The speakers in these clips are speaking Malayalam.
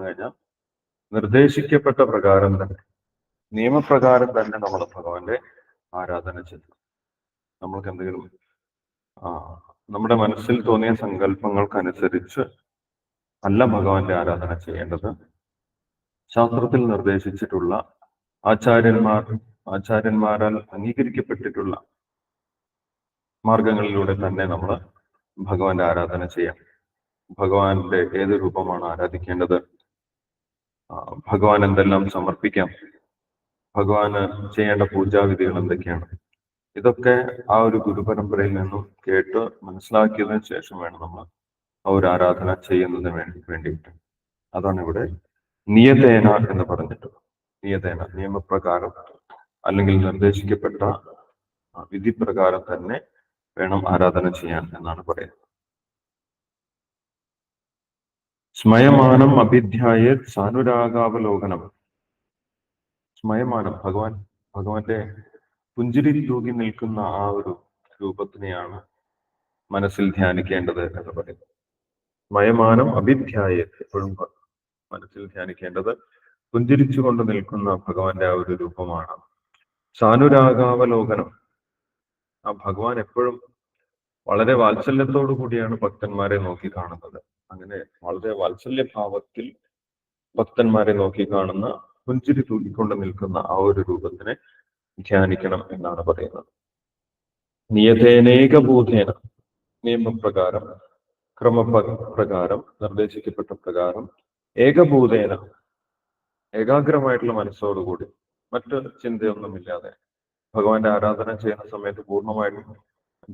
വന്നു കഴിഞ്ഞാൽ നിർദ്ദേശിക്കപ്പെട്ട പ്രകാരം തന്നെ നിയമപ്രകാരം തന്നെ നമ്മൾ ഭഗവാന്റെ ആരാധന ചെയ്തു. നമ്മൾക്ക് എന്തെങ്കിലും നമ്മുടെ മനസ്സിൽ തോന്നിയ സങ്കല്പങ്ങൾക്കനുസരിച്ച് അല്ല ഭഗവാന്റെ ആരാധന ചെയ്യേണ്ടത്. ശാസ്ത്രത്തിൽ നിർദ്ദേശിച്ചിട്ടുള്ള ആചാര്യന്മാർ ആചാര്യന്മാരാൽ അംഗീകരിക്കപ്പെട്ടിട്ടുള്ള മാർഗങ്ങളിലൂടെ തന്നെ നമ്മൾ ഭഗവാന്റെ ആരാധന ചെയ്യാം. ഭഗവാന്റെ ഏത് രൂപമാണ് ആരാധിക്കേണ്ടത്? ഭഗവാൻ എന്തെല്ലാം സമർപ്പിക്കാം? ഭഗവാന് ചെയ്യേണ്ട പൂജാവിധികൾ എന്തൊക്കെയാണ്? ഇതൊക്കെ ആ ഒരു ഗുരുപരമ്പരയിൽ നിന്നും കേട്ട് മനസ്സിലാക്കിയതിനു ശേഷം വേണം നമ്മൾ ആ ഒരു ആരാധന ചെയ്യുന്നതിന് വേണ്ടി വേണ്ടിയിട്ട്. അതാണ് ഇവിടെ നിയതേന എന്ന് പറഞ്ഞിട്ട്. നിയതേന നിയമപ്രകാരം അല്ലെങ്കിൽ നിർദ്ദേശിക്കപ്പെട്ട വിധിപ്രകാരം തന്നെ വേണം ആരാധന ചെയ്യാൻ എന്നാണ് പറയുന്നത്. സ്മയമാനം അഭിധ്യായ സാനുരാഗാവലോകനം. സ്മയമാനം. ഭഗവാൻ ഭഗവാന്റെ പുഞ്ചിരി തൂകി നിൽക്കുന്ന ആ ഒരു രൂപത്തിനെയാണ് മനസ്സിൽ ധ്യാനിക്കേണ്ടത് എന്ന് പറയുന്നത്. സ്മയമാനം അഭിധ്യായ എപ്പോഴും മനസ്സിൽ ധ്യാനിക്കേണ്ടത് പുഞ്ചിരിച്ചുകൊണ്ട് നിൽക്കുന്ന ഭഗവാന്റെ ആ ഒരു രൂപമാണ്. സാനുരാഗാവലോകനം. ആ ഭഗവാൻ എപ്പോഴും വളരെ വാത്സല്യത്തോടു കൂടിയാണ് ഭക്തന്മാരെ നോക്കി കാണുന്നത്. അങ്ങനെ വളരെ വാത്സല്യഭാവത്തിൽ ഭക്തന്മാരെ നോക്കി കാണുന്ന പുഞ്ചിരി തൂക്കിക്കൊണ്ട് നിൽക്കുന്ന ആ ഒരു രൂപത്തിനെ ധ്യാനിക്കണം എന്നാണ് പറയുന്നത്. നിയതേനേകബോധേന നിയമപ്രകാരം ക്രമപ്രകാരം നിർദ്ദേശിക്കപ്പെട്ട പ്രകാരം ഏകഭൂതേന ഏകാഗ്രമായിട്ടുള്ള മനസ്സോടുകൂടി മറ്റ് ചിന്തയൊന്നുമില്ലാതെ ഭഗവാന്റെ ആരാധന ചെയ്യുന്ന സമയത്ത് പൂർണമായിട്ടും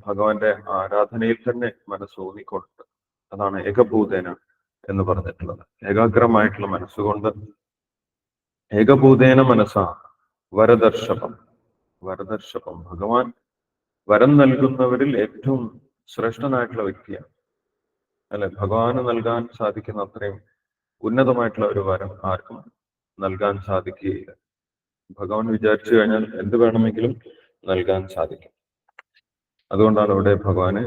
ഭഗവാന്റെ ആരാധനയിൽ തന്നെ മനസ്സൂന്നിക്കൊണ്ട് അതാണ് ഏകഭൂതേന എന്ന് പറഞ്ഞിട്ടുള്ളത്. ഏകാഗ്രമായിട്ടുള്ള മനസ്സുകൊണ്ട് ഏകഭൂതേന മനസ്സാ വരദർശപം. വരദർശപം. ഭഗവാൻ വരം നൽകുന്നവരിൽ ഏറ്റവും ശ്രേഷ്ഠനായിട്ടുള്ള വ്യക്തിയാണ്. അല്ലെ? ഭഗവാന് നൽകാൻ സാധിക്കുന്ന അത്രയും ഉന്നതമായിട്ടുള്ള ഒരു വരം ആർക്കും നൽകാൻ സാധിക്കുകയില്ല. ഭഗവാൻ വിചാരിച്ചു കഴിഞ്ഞാൽ എന്ത് വേണമെങ്കിലും നൽകാൻ സാധിക്കും. അതുകൊണ്ടാണ് ഇവിടെ ഭഗവാന്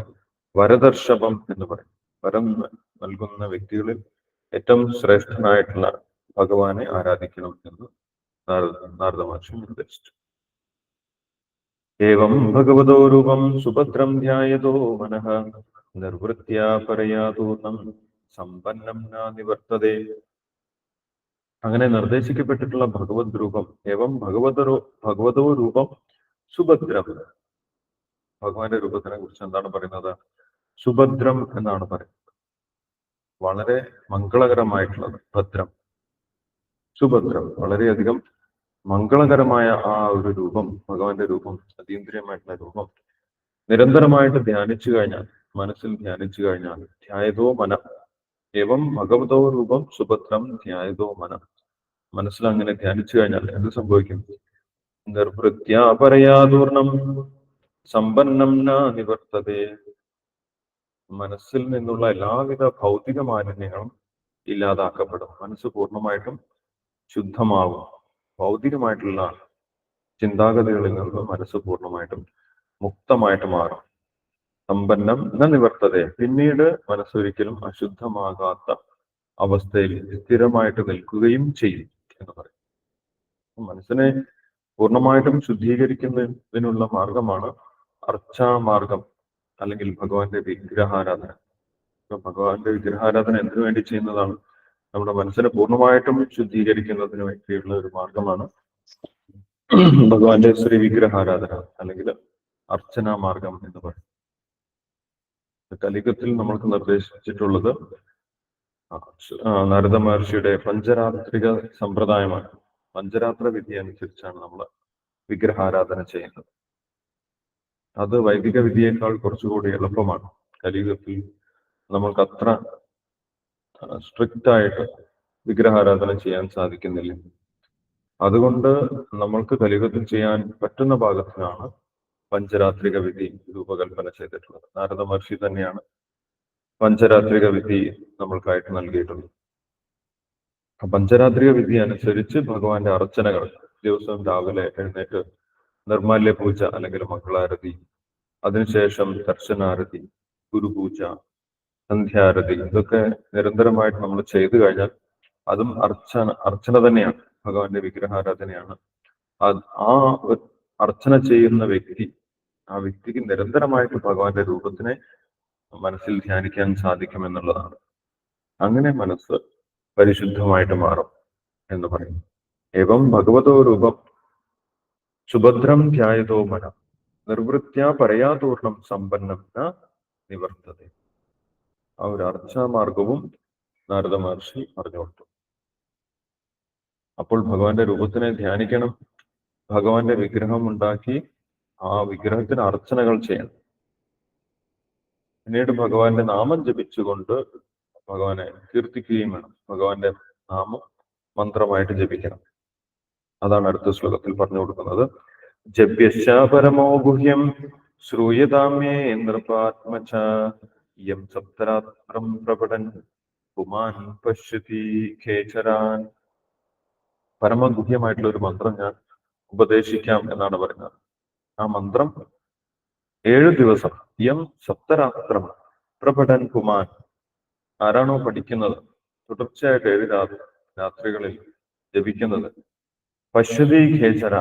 വരദർശപം എന്ന് പറയും വരം നൽകുന്ന വ്യക്തികളിൽ ഏറ്റവും ശ്രേഷ്ഠനായിട്ടുള്ള ഭഗവാനെ ആരാധിക്കണം എന്ന് നാരദ നിർദ്ദേശിച്ചു. ഏവം ഭഗവതോ രൂപം സുഭദ്രം ധ്യായതോ മനഃ നിർവൃത്യാ പരയാതൂർണം സമ്പന്നം നിവർത്തതേ. അങ്ങനെ നിർദ്ദേശിക്കപ്പെട്ടിട്ടുള്ള ഭഗവത് രൂപം ഏവം ഭഗവതരോ ഭഗവതോ രൂപം സുഭദ്രം. ഭഗവാന്റെ രൂപത്തിനെ കുറിച്ച് എന്താണ് പറയുന്നത്? സുഭദ്രം എന്നാണ് പറയുന്നത്. വളരെ മംഗളകരമായിട്ടുള്ളത് ഭദ്രം. സുഭദ്രം വളരെയധികം മംഗളകരമായ ആ ഒരു രൂപം ഭഗവാന്റെ രൂപം അതീന്ദ്രിയമായിട്ടുള്ള രൂപം നിരന്തരമായിട്ട് ധ്യാനിച്ചു കഴിഞ്ഞാൽ മനസ്സിൽ ധ്യാനിച്ചു കഴിഞ്ഞാൽ ധ്യായതോ മന. ഏവം ഭഗവതോ രൂപം സുഭദ്രം ധ്യായതോ മന. മനസ്സിൽ അങ്ങനെ ധ്യാനിച്ചു കഴിഞ്ഞാൽ എന്ത് സംഭവിക്കും? നിർവൃത്യാപരയാതൂർണം സമ്പന്നം നിവർത്തതേ. മനസ്സിൽ നിന്നുള്ള എല്ലാവിധ ഭൗതിക മാലിന്യങ്ങളും ഇല്ലാതാക്കപ്പെടും. മനസ്സ് പൂർണമായിട്ടും ശുദ്ധമാവും ഭൗതികമായിട്ടുള്ള ചിന്താഗതികളിൽ നിന്ന് മനസ്സ് പൂർണമായിട്ടും മുക്തമായിട്ട് മാറും. സമ്പന്നം ന നിവർത്തതേ പിന്നീട് മനസ്സൊരിക്കലും അശുദ്ധമാകാത്ത അവസ്ഥയിൽ സ്ഥിരമായിട്ട് നിൽക്കുകയും ചെയ്യും എന്ന് പറയും. മനസ്സിനെ പൂർണമായിട്ടും ശുദ്ധീകരിക്കുന്നതിനുള്ള മാർഗമാണ് അർച്ചാമാർഗം. അല്ലെങ്കിൽ ഭഗവാന്റെ വിഗ്രഹാരാധന. ഇപ്പൊ ഭഗവാന്റെ വിഗ്രഹാരാധന എന്തിനു വേണ്ടി ചെയ്യുന്നതാണ്? നമ്മുടെ മനസ്സിനെ പൂർണമായിട്ടും ശുദ്ധീകരിക്കുന്നതിന് വേണ്ടിയുള്ള ഒരു മാർഗമാണ് ഭഗവാന്റെ ശ്രീ വിഗ്രഹാരാധന അല്ലെങ്കിൽ അർച്ചനാ മാർഗം എന്ന് പറയും. കലികത്തിൽ നമ്മൾക്ക് നിർദ്ദേശിച്ചിട്ടുള്ളത് നാരദ മഹർഷിയുടെ പഞ്ചരാത്രിക സമ്പ്രദായമാണ്. പഞ്ചരാത്ര വിധി അനുസരിച്ചാണ് നമ്മൾ വിഗ്രഹാരാധന ചെയ്യുന്നത്. അത് വൈദിക വിധിയേക്കാൾ കുറച്ചുകൂടി എളുപ്പമാണ്. കലിയുഗത്തിൽ നമ്മൾക്ക് അത്ര സ്ട്രിക്റ്റ് ആയിട്ട് വിഗ്രഹാരാധന ചെയ്യാൻ സാധിക്കുന്നില്ല. അതുകൊണ്ട് നമ്മൾക്ക് കലിയുഗത്തിൽ ചെയ്യാൻ പറ്റുന്ന ഭാഗത്തിനാണ് പഞ്ചരാത്രിക വിധി രൂപകൽപ്പന ചെയ്തിട്ടുള്ളത്. നാരദ മഹർഷി തന്നെയാണ് പഞ്ചരാത്രിക വിധി നമ്മൾക്കായിട്ട് നൽകിയിട്ടുള്ളത്. പഞ്ചരാത്രിക വിധി അനുസരിച്ച് ഭഗവാന്റെ അർച്ചനകൾ ദിവസവും രാവിലെ എഴുന്നേറ്റ് നിർമാല്യ പൂജ അല്ലെങ്കിൽ മംഗളാരതി. അതിനുശേഷം ദർശനാരതി ഗുരുപൂജ സന്ധ്യാരതി ഇതൊക്കെ നിരന്തരമായിട്ട് നമ്മൾ ചെയ്തു കഴിഞ്ഞാൽ അതും അർച്ചന അർച്ചന തന്നെയാണ്. ഭഗവാന്റെ വിഗ്രഹാരാധനയാണ്. ആ അർച്ചന ചെയ്യുന്ന വ്യക്തി ആ വ്യക്തിക്ക് നിരന്തരമായിട്ട് ഭഗവാന്റെ രൂപത്തിനെ മനസ്സിൽ ധ്യാനിക്കാൻ സാധിക്കും എന്നുള്ളതാണ്. അങ്ങനെ മനസ്സ് പരിശുദ്ധമായിട്ട് മാറും എന്ന് പറയും ഏവം ഭഗവതോ രൂപം സുഭദ്രം ധ്യായതോ മനം. നിർവൃത്യ പറയാതൂർണം സമ്പന്നം ന നിവർത്തത. ആ ഒരു അർച്ചാമാർഗവും നാരദ മഹർഷി പറഞ്ഞു കൊടുത്തു. അപ്പോൾ ഭഗവാന്റെ രൂപത്തിനെ ധ്യാനിക്കണം. ഭഗവാന്റെ വിഗ്രഹം ഉണ്ടാക്കി ആ വിഗ്രഹത്തിന് അർച്ചനകൾ ചെയ്യണം. പിന്നീട് ഭഗവാന്റെ നാമം ജപിച്ചുകൊണ്ട് ഭഗവാനെ കീർത്തിക്കുകയും വേണം. ഭഗവാന്റെ നാമം മന്ത്രമായിട്ട് ജപിക്കണം. അതാണ് അടുത്ത ശ്ലോകത്തിൽ പറഞ്ഞു കൊടുക്കുന്നത്. ജപ്യശാപരമോ ഗുഹ്യം ശ്രൂയതാമ്യേ നൃപാത്മച യം സപ്തരാത്രം പ്രപടൻ പുമാൻ പശ്യതി ഖേചരാൻ. പരമഗുഹ്യമായിട്ടുള്ള ഒരു മന്ത്രം ഞാൻ ഉപദേശിക്കാം എന്നാണ് പറയുന്നത് ആ മന്ത്രം ഏഴു ദിവസം യം സപ്തരാത്രം പ്രപടൻ കുമാൻ ആരാണോ പഠിക്കുന്നത്? തുടർച്ചയായിട്ട് ഏഴ് രാത്രി രാത്രികളിൽ ജപിക്കുന്നത്. പശ്വതി ഖേചര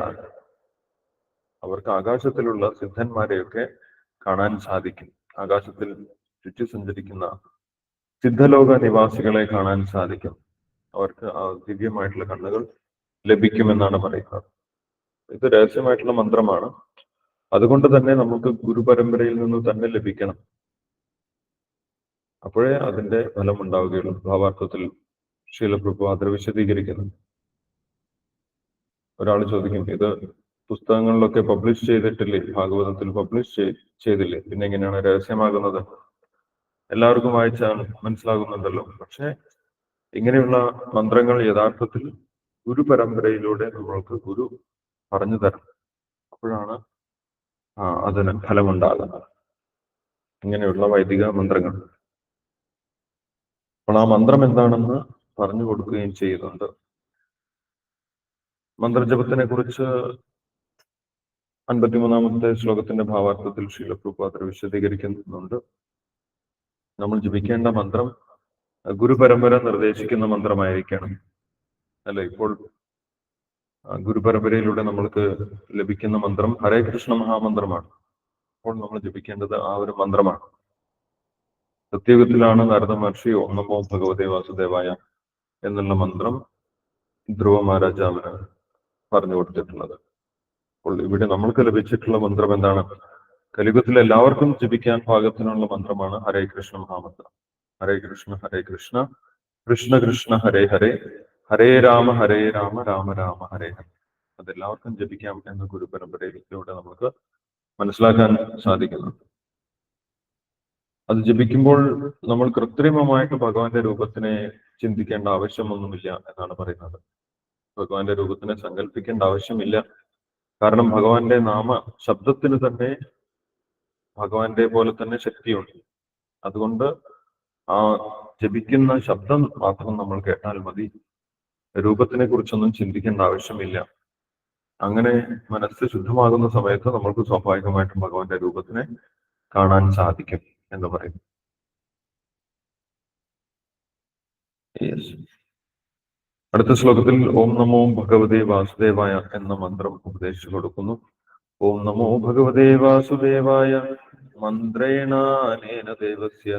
അവർക്ക് ആകാശത്തിലുള്ള സിദ്ധന്മാരെയൊക്കെ കാണാൻ സാധിക്കും. ആകാശത്തിൽ ചുറ്റി സഞ്ചരിക്കുന്ന സിദ്ധലോക നിവാസികളെ കാണാൻ സാധിക്കും. അവർക്ക് ആ ദിവ്യമായിട്ടുള്ള കണ്ണുകൾ ലഭിക്കുമെന്നാണ് പറയുന്നത്. ഇത് രഹസ്യമായിട്ടുള്ള മന്ത്രമാണ്. അതുകൊണ്ട് തന്നെ നമുക്ക് ഗുരുപരമ്പരയിൽ നിന്ന് തന്നെ ലഭിക്കണം. അപ്പോഴേ അതിന്റെ ഫലം ഉണ്ടാവുകയുള്ളൂ ഭാവാർത്ഥത്തിൽ ശീലപ്രഭു വിശദീകരിക്കുന്നു. ഒരാൾ ചോദിക്കും ഇത് പുസ്തകങ്ങളിലൊക്കെ പബ്ലിഷ് ചെയ്തിട്ടില്ലേ? ഭാഗവതത്തിൽ പബ്ലിഷ് ചെയ്തില്ലേ? പിന്നെ എങ്ങനെയാണ് രഹസ്യമാകുന്നത്? എല്ലാവർക്കും വായിച്ചാൽ മനസ്സിലാകുന്നുണ്ടല്ലോ. പക്ഷെ ഇങ്ങനെയുള്ള മന്ത്രങ്ങൾ യഥാർത്ഥത്തിൽ ഗുരു പരമ്പരയിലൂടെ നമ്മൾക്ക് ഗുരു പറഞ്ഞു തരണം. അപ്പോഴാണ് അതിന് ഫലമുണ്ടാകുന്നത്. ഇങ്ങനെയുള്ള വൈദിക മന്ത്രങ്ങൾ. അപ്പോൾ ആ മന്ത്രം എന്താണെന്ന് പറഞ്ഞു കൊടുക്കുകയും ചെയ്യുന്നുണ്ട്. മന്ത്രജപത്തിനെ കുറിച്ച് അൻപത്തിമൂന്നാമത്തെ ശ്ലോകത്തിന്റെ ഭാവാർത്ഥത്തിൽ ശീലപ്രഭാതർ വിശദീകരിക്കുന്നുണ്ട്. നമ്മൾ ജപിക്കേണ്ട മന്ത്രം ഗുരുപരമ്പര നിർദ്ദേശിക്കുന്ന മന്ത്രമായിരിക്കണം. അല്ലെ? ഇപ്പോൾ ഗുരുപരമ്പരയിലൂടെ നമ്മൾക്ക് ലഭിക്കുന്ന മന്ത്രം ഹരേ കൃഷ്ണ മഹാമന്ത്രമാണ്. അപ്പോൾ നമ്മൾ ജപിക്കേണ്ടത് ആ ഒരു മന്ത്രമാണ്. സത്യയുഗത്തിലാണ് നാരദ മഹർഷി ഓം നമോ ഭഗവതേ വാസുദേവായ എന്നുള്ള മന്ത്രം ധ്രുവ മഹാരാജാവിന് പറഞ്ഞു കൊടുത്തിട്ടുള്ളത്. അപ്പോൾ ഇവിടെ നമ്മൾക്ക് ലഭിച്ചിട്ടുള്ള മന്ത്രം എന്താണ്? കലിപത്തിൽ എല്ലാവർക്കും ജപിക്കാൻ പാകത്തിനുള്ള മന്ത്രമാണ് ഹരേ കൃഷ്ണ മഹാമന്ത്രം. ഹരേ കൃഷ്ണ ഹരേ കൃഷ്ണ. കൃഷ്ണ കൃഷ്ണ ഹരേ ഹരേ. ഹരേ രാമ ഹരേ രാമ രാമ രാമ ഹരേ ഹരേ. അതെല്ലാവർക്കും ജപിക്കാം എന്ന ഗുരു പരമ്പരയിലൂടെ നമുക്ക് മനസ്സിലാക്കാൻ സാധിക്കുന്നു. അത് ജപിക്കുമ്പോൾ നമ്മൾ കൃത്രിമമായിട്ട് ഭഗവാന്റെ രൂപത്തിനെ ചിന്തിക്കേണ്ട ആവശ്യമൊന്നുമില്ല എന്നാണ് പറയുന്നത്. ഭഗവാന്റെ രൂപത്തിനെ സങ്കല്പിക്കേണ്ട ആവശ്യമില്ല. കാരണം ഭഗവാന്റെ നാമ ശബ്ദത്തിന് തന്നെ ഭഗവാന്റെ പോലെ തന്നെ ശക്തിയുണ്ട്. അതുകൊണ്ട് ആ ജപിക്കുന്ന ശബ്ദം മാത്രം നമ്മൾ കേട്ടാൽ മതി. രൂപത്തിനെ കുറിച്ചൊന്നും ചിന്തിക്കേണ്ട ആവശ്യമില്ല. അങ്ങനെ മനസ്സ് ശുദ്ധമാകുന്ന സമയത്ത് നമ്മൾക്ക് സ്വാഭാവികമായിട്ടും ഭഗവാന്റെ രൂപത്തിനെ കാണാൻ സാധിക്കും എന്ന് Yes. അടുത്ത ശ്ലോകത്തിൽ ഓം നമോ ഭഗവതേ വാസുദേവായ എന്ന മന്ത്രം ഉപദേശിച്ചു കൊടുക്കുന്നു. ഓം നമോ ഭഗവതേ വാസുദേവായ മന്ത്രേണാനേന ദേവസ്യ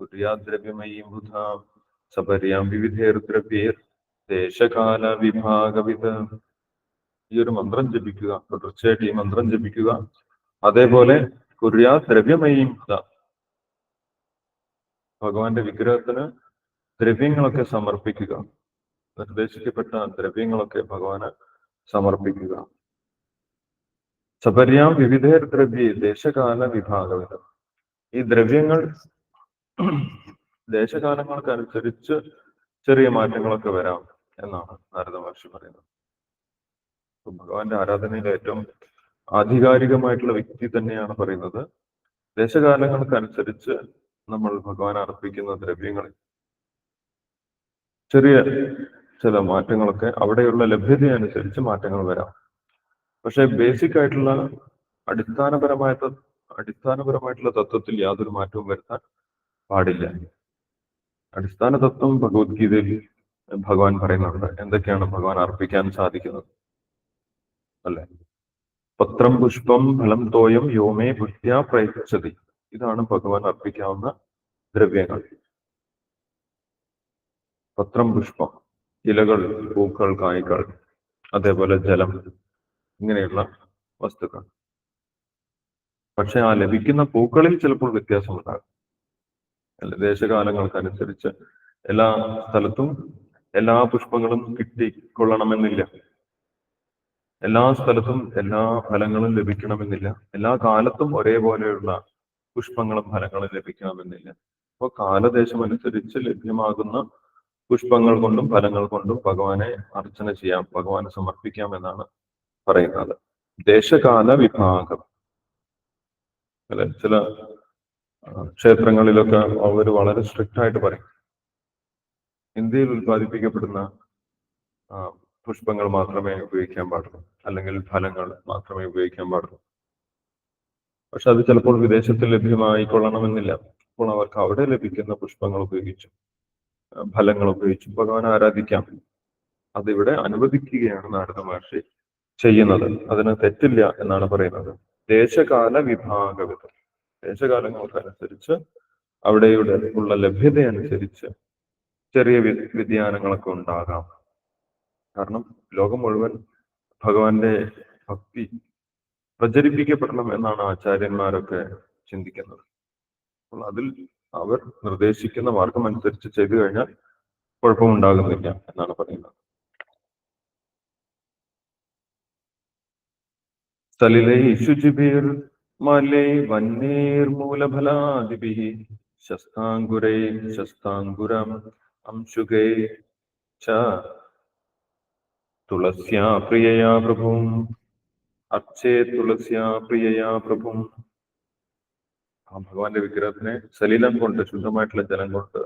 കുര്യാദ്രവ്യമയീം ബുധാ സപര്യാം വിവിധേർദ്രവ്യേർ വിഭാഗവിധ ഈ ഒരു മന്ത്രം ജപിക്കുക തുടർച്ചയായിട്ട് ഈ മന്ത്രം ജപിക്കുക. അതേപോലെ കുര്യാ ദ്രവ്യമയീം ഭഗവാന്റെ വിഗ്രഹത്തിന് ദ്രവ്യങ്ങളൊക്കെ സമർപ്പിക്കുക. നിർദ്ദേശിക്കപ്പെട്ട ദ്രവ്യങ്ങളൊക്കെ ഭഗവാന് സമർപ്പിക്കുക. സപര്യാം വിവിധേർ ദ്രവ്യ ദേശകാല വിഭാഗവിധം. ഈ ദ്രവ്യങ്ങൾ ദേശകാലങ്ങൾക്കനുസരിച്ച് ചെറിയ മാറ്റങ്ങളൊക്കെ വരാം എന്നാണ് നാരദ മഹർഷി പറയുന്നത്. ഭഗവാന്റെ ആരാധനയിൽ ഏറ്റവും ആധികാരികമായിട്ടുള്ള വ്യക്തി തന്നെയാണ് പറയുന്നത്. ദേശകാലങ്ങൾക്കനുസരിച്ച് നമ്മൾ ഭഗവാൻ അർപ്പിക്കുന്ന ദ്രവ്യങ്ങളിൽ ചെറിയ ചില മാറ്റങ്ങളൊക്കെ അവിടെയുള്ള ലഭ്യത അനുസരിച്ച് മാറ്റങ്ങൾ വരാം. പക്ഷെ ബേസിക് ആയിട്ടുള്ള അടിസ്ഥാനപരമായ അടിസ്ഥാനപരമായിട്ടുള്ള തത്വത്തിൽ യാതൊരു മാറ്റവും വരുത്താൻ പാടില്ല. അടിസ്ഥാന തത്വം ഭഗവത്ഗീതയിൽ ഭഗവാൻ പറയുന്നുണ്ട്. എന്തൊക്കെയാണ് ഭഗവാൻ അർപ്പിക്കാൻ സാധിക്കുന്നത്? അല്ലെ? പത്രം പുഷ്പം ഫലം തോയം യോമേ ഭുത്യ പ്രയത്നിച്ചതി ഇതാണ് ഭഗവാൻ അർപ്പിക്കാവുന്ന ദ്രവ്യങ്ങൾ. പത്രം പുഷ്പം. ഇലകൾ പൂക്കൾ കായ്കൾ അതേപോലെ ജലം ഇങ്ങനെയുള്ള വസ്തുക്കൾ. പക്ഷെ ആ ലഭിക്കുന്ന പൂക്കളിൽ ചിലപ്പോൾ വ്യത്യാസമുണ്ടാകും. ദേശകാലങ്ങൾക്കനുസരിച്ച് എല്ലാ സ്ഥലത്തും എല്ലാ പുഷ്പങ്ങളും കിട്ടിക്കൊള്ളണമെന്നില്ല. എല്ലാ സ്ഥലത്തും എല്ലാ ഫലങ്ങളും ലഭിക്കണമെന്നില്ല. എല്ലാ കാലത്തും ഒരേപോലെയുള്ള പുഷ്പങ്ങളും ഫലങ്ങളും ലഭിക്കണമെന്നില്ല. അപ്പോൾ കാലദേശമനുസരിച്ച് ലഭ്യമാകുന്ന പുഷ്പങ്ങൾ കൊണ്ടും ഫലങ്ങൾ കൊണ്ടും ഭഗവാനെ അർച്ചന ചെയ്യാം ഭഗവാനെ സമർപ്പിക്കാം എന്നാണ് പറയുന്നത്. ദേശകാല വിഭാഗം. അല്ലെ? ചില ക്ഷേത്രങ്ങളിലൊക്കെ അവർ വളരെ സ്ട്രിക്റ്റ് ആയിട്ട് പറയും. ഇന്ത്യയിൽ ഉൽപ്പാദിപ്പിക്കപ്പെടുന്ന ആ, പുഷ്പങ്ങൾ മാത്രമേ ഉപയോഗിക്കാൻ പാടുള്ളൂ. അല്ലെങ്കിൽ ഫലങ്ങൾ മാത്രമേ ഉപയോഗിക്കാൻ പാടുള്ളൂ. പക്ഷെ അത് ചിലപ്പോൾ വിദേശത്ത് ലഭ്യമായിക്കൊള്ളണമെന്നില്ല. അപ്പോൾ അവർക്ക് അവിടെ ലഭിക്കുന്ന പുഷ്പങ്ങൾ ഉപയോഗിച്ചു ഫലങ്ങൾ ഉപയോഗിച്ച് ഭഗവാൻ ആരാധിക്കാം. അതിവിടെ അനുവദിക്കുകയാണ് നാരദ മഹർഷി ചെയ്യുന്നത്. അതിന് തെറ്റില്ല എന്നാണ് പറയുന്നത്. ദേശകാല വിഭാഗവിധം ദേശകാലങ്ങൾക്കനുസരിച്ച് അവിടെയുടെ ഉള്ള ലഭ്യത അനുസരിച്ച് ചെറിയ വ്യ- വ്യതിയാനങ്ങളൊക്കെ ഉണ്ടാകാം. കാരണം ലോകം മുഴുവൻ ഭഗവാന്റെ ഭക്തി പ്രചരിപ്പിക്കപ്പെടണം എന്നാണ് ആചാര്യന്മാരൊക്കെ ചിന്തിക്കുന്നത്. അപ്പോൾ അതിൽ അവർ നിർദ്ദേശിക്കുന്ന മാർഗം അനുസരിച്ച് ചെയ്തു കഴിഞ്ഞാൽ കുഴപ്പമുണ്ടാകുന്നില്ല എന്നാണ് പറയുന്നത്. സലിലൈ ശുചിഭിർ മലേ വന്നേർമൂലഫലാദിഭിः ശസ്താങ്കുരൈ ശസ്താങ്കുരം അംശുകൈ ച തുളസ്യാ പ്രിയയാ പ്രഭും. അർച്ചേ തുളസ്യാ പ്രിയയാ പ്രഭും. ആ ഭഗവാന്റെ വിഗ്രഹത്തിനെ സലീലം കൊണ്ട് ശുദ്ധമായിട്ടുള്ള ജലം കൊണ്ട്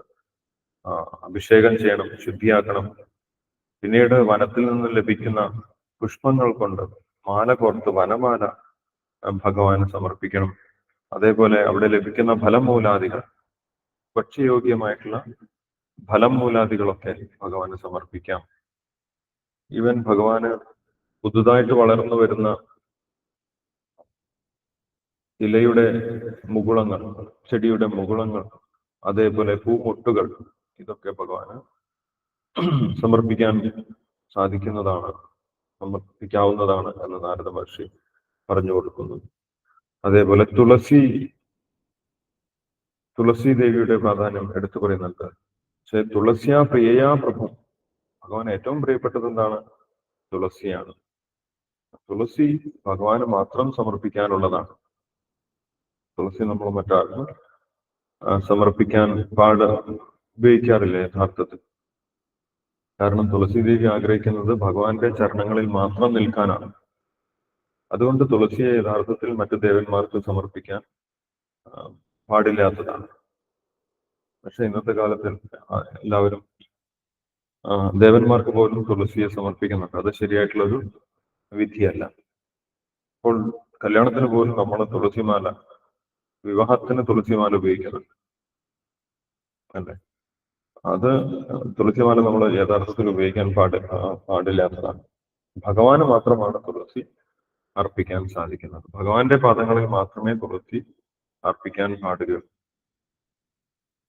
അഭിഷേകം ചെയ്യണം ശുദ്ധിയാക്കണം. പിന്നീട് വനത്തിൽ നിന്ന് ലഭിക്കുന്ന പുഷ്പങ്ങൾ കൊണ്ട് മാല കോർത്ത് വനമാല ഭഗവാന് സമർപ്പിക്കണം. അതേപോലെ അവിടെ ലഭിക്കുന്ന ഫലം മൂലാദികൾ ഭക്ഷ്യയോഗ്യമായിട്ടുള്ള ഫലം മൂലാദികളൊക്കെ ഭഗവാന് സമർപ്പിക്കാം. ഈവൻ ഭഗവാന് പുതുതായിട്ട് വളർന്നു വരുന്ന ഇലയുടെ മുകുളങ്ങൾ ചെടിയുടെ മുകുളങ്ങൾ അതേപോലെ പൂമൊട്ടുകൾ ഇതൊക്കെ ഭഗവാന് സമർപ്പിക്കാൻ സാധിക്കുന്നതാണ് സമർപ്പിക്കാവുന്നതാണ് എന്ന് നാരദ മഹർഷി പറഞ്ഞു കൊടുക്കുന്നു. അതേപോലെ തുളസി തുളസി ദേവിയുടെ പ്രാധാന്യം എടുത്തു പറയുന്നുണ്ട്. പക്ഷെ തുളസിയാ പ്രിയയാ പ്രഭു. ഭഗവാൻ ഏറ്റവും പ്രിയപ്പെട്ടത് എന്താണ്? തുളസിയാണ്. തുളസി ഭഗവാന് മാത്രം സമർപ്പിക്കാനുള്ളതാണ്. തുളസി നമ്മൾ മറ്റാർക്കും സമർപ്പിക്കാൻ പാട് ഉപയോഗിക്കാറില്ല യഥാർത്ഥത്തിൽ. കാരണം തുളസി ദേവി ആഗ്രഹിക്കുന്നത് ഭഗവാന്റെ ചരണങ്ങളിൽ മാത്രം നിൽക്കാനാണ്. അതുകൊണ്ട് തുളസിയെ യഥാർത്ഥത്തിൽ മറ്റു ദേവന്മാർക്ക് സമർപ്പിക്കാൻ പാടില്ലാത്തതാണ്. പക്ഷെ ഇന്നത്തെ കാലത്ത് എല്ലാവരും ദേവന്മാർക്ക് പോലും തുളസിയെ സമർപ്പിക്കുന്നുണ്ട്. അത് ശരിയായിട്ടുള്ളൊരു വിധിയല്ല. അപ്പോൾ കല്യാണത്തിന് പോലും നമ്മൾ തുളസിമാല വിവാഹത്തിന് തുളസിമാല ഉപയോഗിക്കാറുണ്ട്. അല്ലേ? അത് തുളസിമാല നമ്മൾ യഥാർത്ഥത്തിൽ ഉപയോഗിക്കാൻ പാടി പാടില്ലാത്തതാണ്. ഭഗവാന് മാത്രമാണ് തുളസി അർപ്പിക്കാൻ സാധിക്കുന്നത്. ഭഗവാന്റെ പാദങ്ങളിൽ മാത്രമേ തുളസി അർപ്പിക്കാൻ പാടുകയുള്ളൂ.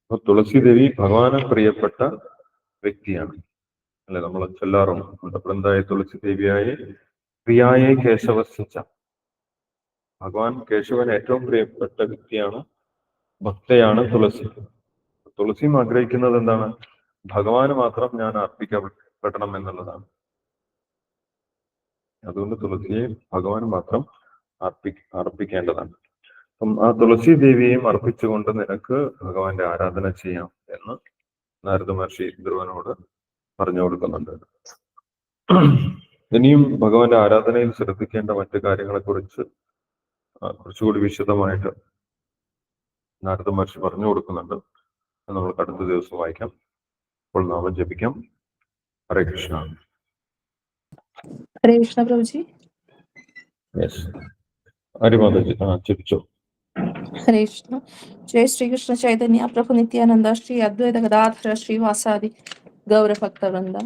അപ്പൊ തുളസി ദേവി ഭഗവാന് പ്രിയപ്പെട്ട വ്യക്തിയാണ്. അല്ലെ? നമ്മൾ ചൊല്ലാറുണ്ട്. വൃന്ദായ തുളസി ദേവിയായി പ്രിയായ കേശവസിച്ച ഭഗവാൻ കേശവൻ ഏറ്റവും പ്രിയപ്പെട്ട വ്യക്തിയാണ് ഭക്തയാണ് തുളസി. തുളസിയും ആഗ്രഹിക്കുന്നത് എന്താണ്? ഭഗവാന് മാത്രം ഞാൻ അർപ്പിക്കപ്പെടണം എന്നുള്ളതാണ്. അതുകൊണ്ട് തുളസിയെ ഭഗവാന് മാത്രം അർപ്പി അർപ്പിക്കേണ്ടതാണ്. അപ്പം ആ തുളസി ദേവിയെയും അർപ്പിച്ചുകൊണ്ട് നിനക്ക് ഭഗവാന്റെ ആരാധന ചെയ്യാം എന്ന് നാരദ മഹർഷി ധ്രുവനോട് പറഞ്ഞു കൊടുക്കുന്നുണ്ട്. ഇനിയും ഭഗവാന്റെ ആരാധനയിൽ ശ്രദ്ധിക്കേണ്ട മറ്റു കാര്യങ്ങളെ കുറിച്ച് കുറച്ചുകൂടി വിശദമായിട്ട് നാരദ മഹർഷി പറഞ്ഞു കൊടുക്കുന്നുണ്ട്. നമ്മൾ അടുത്ത ദിവസം വായിക്കാം. അപ്പോൾ നാമം ജപിക്കാം. ഹരേ കൃഷ്ണ. ഹരേ കൃഷ്ണ പ്രഭുജി. യെസ് ഹരേ കൃഷ്ണ. ജയ ശ്രീകൃഷ്ണ ചൈതന്യ പ്രഭു നിത്യാനന്ദ ശ്രീ അദ്വൈത ഗദാധര ശ്രീവാസാദി ഗൗരഭക്തവൃന്ദ.